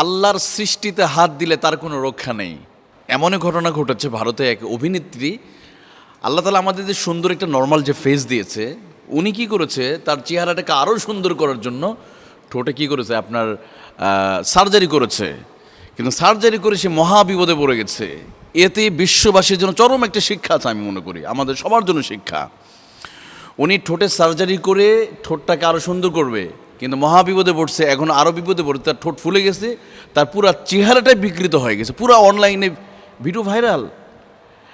আল্লাহর সৃষ্টিতে হাত দিলে তার কোনো রক্ষা নেই। এমনই ঘটনা ঘটেছে ভারতে এক অভিনেত্রী, আল্লাহ তালা আমাদের যে সুন্দর একটা নর্মাল যে ফেস দিয়েছে, উনি কি করেছে, তার চেহারাটাকে আরও সুন্দর করার জন্য ঠোঁটে কি করেছে, আপনার সার্জারি করেছে। কিন্তু সার্জারি করে সে মহা বিপদে পড়ে গেছে। এতে বিশ্ববাসীর জন্য চরম একটা শিক্ষা আছে আমি মনে করি, আমাদের সবার জন্য শিক্ষা। উনি ঠোঁটে সার্জারি করে ঠোঁটটাকে আরও সুন্দর করবে। কিন্তু মহাবিপদে পড়ছে, এখন আরও বিপদে পড়ছে, তার ঠোঁট ফুলে গেছে, তার পুরা চেহারাটাই বিকৃত হয়ে গেছে, পুরো অনলাইনে ভিডিও ভাইরাল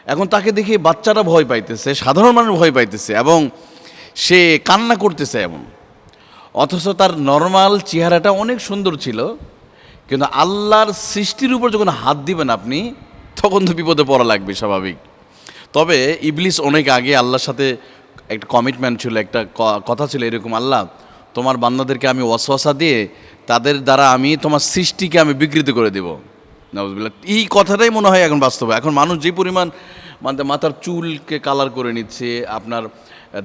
এখন তাকে দেখে বাচ্চারা ভয় পাইতেছে, সাধারণ মানুষ ভয় পাইতেছে, এবং সে কান্না করতেছে এমন। অথচ তার নর্মাল চেহারাটা অনেক সুন্দর ছিল, কিন্তু আল্লাহর সৃষ্টির উপর যখন হাত দিবেন আপনি, তখন তো বিপদে পড়া লাগবে স্বাভাবিক। তবে ইবলিস অনেক আগে আল্লাহর সাথে একটা কমিটমেন্ট ছিল, একটা কথা ছিল এরকম, আল্লাহ তোমার বান্দাদেরকে আমি ওয়াসওয়াসা দিয়ে তাদের দ্বারা আমি তোমার সৃষ্টিকে আমি বিকৃত করে দেবো। নাউজুবিল্লাহ। এই কথাটাই মনে হয় এখন বাস্তব। এখন মানুষ যে পরিমাণ মানে মাথার চুলকে কালার করে নিচ্ছে, আপনার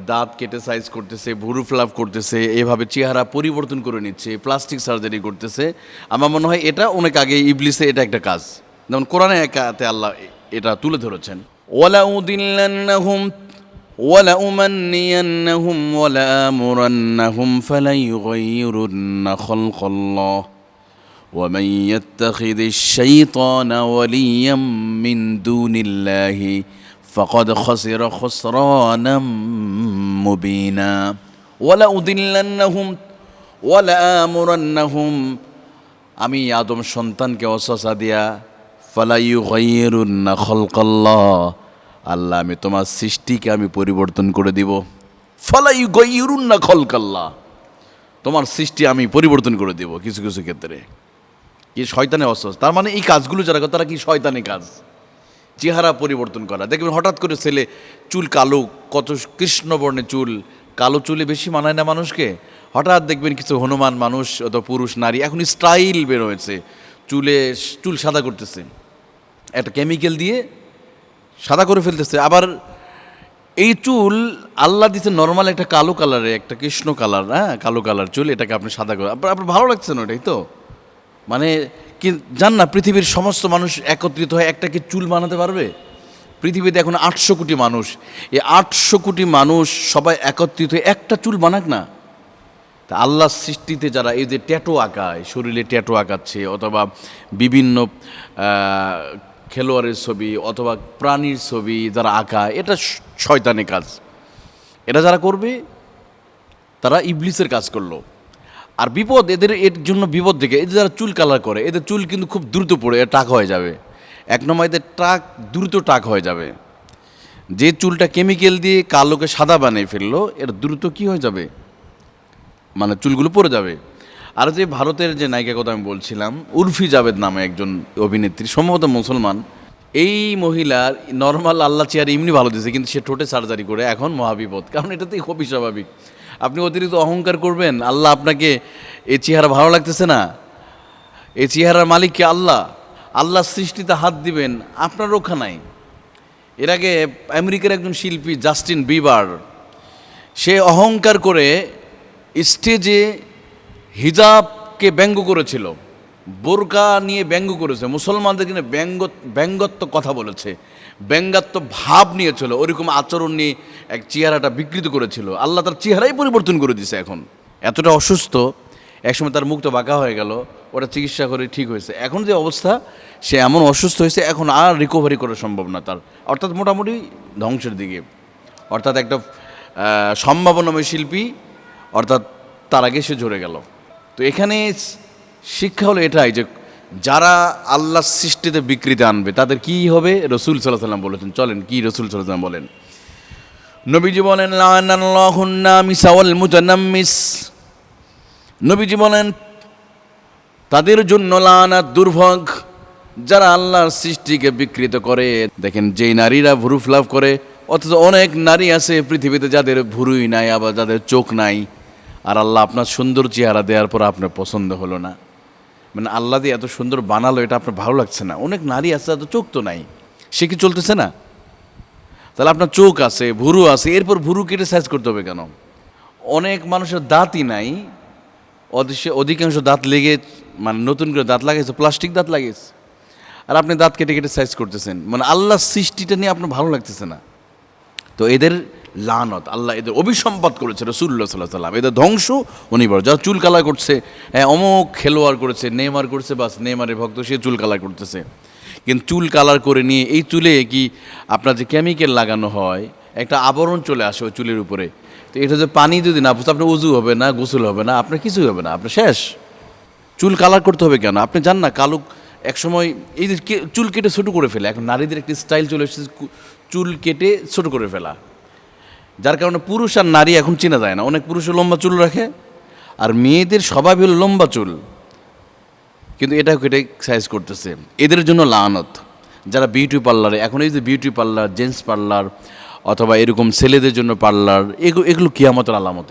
দাঁত কেটে সাইজ করতেছে, ভুরু ফ্লাপ করতেছে, এভাবে চেহারা পরিবর্তন করে নিচ্ছে প্লাস্টিক সার্জারি করতেছে, আমার মনে হয় এটা অনেক আগে ইবলিসে এটা একটা কাজ। যেমন কোরআনে একাতে আল্লাহ এটা তুলে ধরেছেন। উদিল্লান্নাহুম ولأمنينهم ولآمرنهم فليغيرن خلق الله ومن يتخذ الشيطان وليا من دون الله فقد خسر خسرانا مبينا ولأضلنهم ولآمرنهم আমি আদম সন্তানকে অসসা দিয়া ফালাইউ গাইরুন্না খলকাল্লাহ আল্লাহ, আমি তোমার সৃষ্টিকে আমি পরিবর্তন করে দিব। ফালাইউ গাইরুন্না খলকাল্লাহ তোমার সৃষ্টি আমি পরিবর্তন করে দেব কিছু কিছু ক্ষেত্রে। কি শয়তানে অসস তার মানে এই কাজগুলো যারা তারা কি শয়তানি কাজ? চেহারা পরিবর্তন করা। দেখবেন হঠাৎ করে ছেলে চুল কালো, কত কৃষ্ণবর্ণে চুল, কালো চুলে বেশি মানায় না মানুষকে? হঠাৎ দেখবেন কিছু হনুমান মানুষ অত পুরুষ, নারী, এখন স্টাইল বের হয়েছে। চুলে চুল সাদা করতেছে। একটা কেমিক্যাল দিয়ে সাদা করে ফেলতেছে। আবার এই চুল আল্লাহ দিতে নর্মাল একটা কালো কালারে একটা কৃষ্ণ কালার হ্যাঁ? কালো কালার চুল, এটাকে আপনি সাদা করে আপনার আপনার ভালো লাগছে না ওটাই তো? মানে কি, জান না, পৃথিবীর সমস্ত মানুষ একত্রিত হয়ে একটা কি চুল বানাতে পারবে? পৃথিবীতে এখন আটশো কোটি মানুষ। এই আটশো কোটি মানুষ সবাই একত্রিত হয়ে একটা চুল বানাক না। তা আল্লাহর সৃষ্টিতে যারা এই যে ট্যাটো আঁকায়, শরীরে ট্যাটো আঁকাচ্ছে, অথবা বিভিন্ন খেলোয়াড়ের ছবি অথবা প্রাণীর ছবি, যারা আঁকা, এটা শ- শয়তানি কাজ। এটা যারা করবে, তারা ইবলিসের কাজ করল। আর বিপদ এদের, এর জন্য বিপদ দেখে, এদের যারা চুল কালার করে, এদের চুল কিন্তু খুব দ্রুত পড়ে টাক হয়ে যাবে। এক নম্বর, এদের টাক, দ্রুত টাক হয়ে যাবে। যে চুলটা কেমিক্যাল দিয়ে কালোকে সাদা বানিয়ে ফেলল, এর দ্রুত কি হয়ে যাবে? মানে চুলগুলো পড়ে যাবে। আর যে ভারতের যে নায়িকা কথা আমি বলছিলাম, উর্ফি জাভেদ নামে একজন অভিনেত্রী, সম্ভবত মুসলমান, এই মহিলার নর্মাল আল্লাহ চেয়ার এমনি ভালো দিয়েছে কিন্তু সে ঠোঁটে সার্জারি করে এখন মহাবিপদ। কারণ এটাতেই খুবই স্বাভাবিক। আপনি অতিরিক্ত অহংকার করবেন, আল্লাহ আপনাকে এ চেহারা ভালো লাগতেছে না। এ চেহারার মালিককে আল্লাহ? আল্লাহ সৃষ্টিতে হাত দিবেন, আপনার রক্ষা নাই। এর আগে আমেরিকার একজন শিল্পী, জাস্টিন বিবার, সে অহংকার করে স্টেজে হিজাবকে ব্যঙ্গ করেছিল, বোরকা নিয়ে ব্যঙ্গ করেছে, মুসলমানদের নিয়ে ব্যঙ্গ, ব্যঙ্গত্ব কথা বলেছে ব্যঙ্গাত্ম ভাব নিয়েছিল, ওরকম আচরণ নিয়ে এক চেহারাটা বিকৃত করেছিল। আল্লাহ তার চেহারাই পরিবর্তন করে দিছে এখন। এতটা অসুস্থ, একসময় তার মুখটা বাঁকা হয়ে গেল, ওটা চিকিৎসা করে ঠিক হয়েছে। এখন যে অবস্থা, সে এমন অসুস্থ হয়েছে, এখন আর রিকভারি করা সম্ভব না তার। অর্থাৎ মোটামুটি ধ্বংসের দিকে। অর্থাৎ একটা সম্ভাবনাময় শিল্পী, অর্থাৎ তার আগে সে ঝরে গেল। তো এখানে শিক্ষা হলো এটাই যে যারা আল্লাহ সৃষ্টিতে বিকৃতি আনবে, তাদের কি হবে? রসুল সাল্লাহ সাল্লাম বলেছেন, চলেন কি রসুল সাল্লাহ সাল্লাম বলেন? নবীজি বলেন মিসাওয়াল মুজান্নামিস নবীজি বলেন, তাদের জন্য লানাত দুর্ভোগ, যারা আল্লাহর সৃষ্টিকে বিকৃত করে। দেখেন, যেই নারীরা ভুরু ফ্লাভ করে, অথচ অনেক নারী আছে পৃথিবীতে যাদের ভুরুই নাই, আবার যাদের চোখ নাই। আর আল্লাহ আপনার সুন্দর চেহারা দেওয়ার পর আপনার পছন্দ হলো না। মানে আল্লাহ দিয়ে এত সুন্দর বানালো, এটা আপনার ভালো লাগছে না। অনেক নারী আছে এত চোখ তো নাই। সে কি চলতেছে না? তাহলে আপনার চোখ আছে, ভুরু আছে, এরপর ভুরু কেটে সাইজ করতে হবে কেন? অনেক মানুষের দাঁতই নাই। অধিকাংশ দাঁত লেগে মানে নতুন করে দাঁত লাগিয়েছে প্লাস্টিক দাঁত লাগিয়েছে। আর আপনি দাঁত কেটে কেটে সাইজ করতেছেন। মানে আল্লাহর সৃষ্টিটা নিয়ে আপনার ভালো লাগতেছে না। তো এদের লানত, আল্লাহ এদের অভিসম্পাদ করেছে রসুল্লাহ সাল্লাহ সাল্লাম এদের ধ্বংস অনিবার্য যারা চুল কালার করছে হ্যাঁ অমুক খেলোয়াড় করেছে নেমার করছে, বাস নেমারের ভক্ত, সে চুল কালার করতেছে। কিন্তু চুল কালার করে নিয়ে এই চুলে কি আপনার যে কেমিক্যাল লাগানো হয়, একটা আবরণ চলে আসে ওই চুলের উপরে। তো এটা যে পানি যদি না বুঝতে আপনার উজু হবে না, গোসল হবে না, আপনার কিছুই হবে না, আপনার শেষ। চুল কালার করতে হবে কেন? আপনি জান না, কালো একসময় এই চুল কেটে ছোটো করে ফেলে, এখন নারীদের একটি স্টাইল চলে এসেছে, চুল কেটে ছোটো করে ফেলা। যার কারণে পুরুষ আর নারী এখন চেনা যায় না। অনেক পুরুষও লম্বা চুল রাখে, আর মেয়েদের স্বভাব হলো লম্বা চুল। কিন্তু এটা কেটে সাইজ করতেছে। এদের জন্য লানত। যারা বিউটি পার্লারে এখন এই যে বিউটি পার্লার জেন্টস পার্লার অথবা এরকম ছেলেদের জন্য পার্লার এগুলো এগুলো কিয়ামতের আলামত।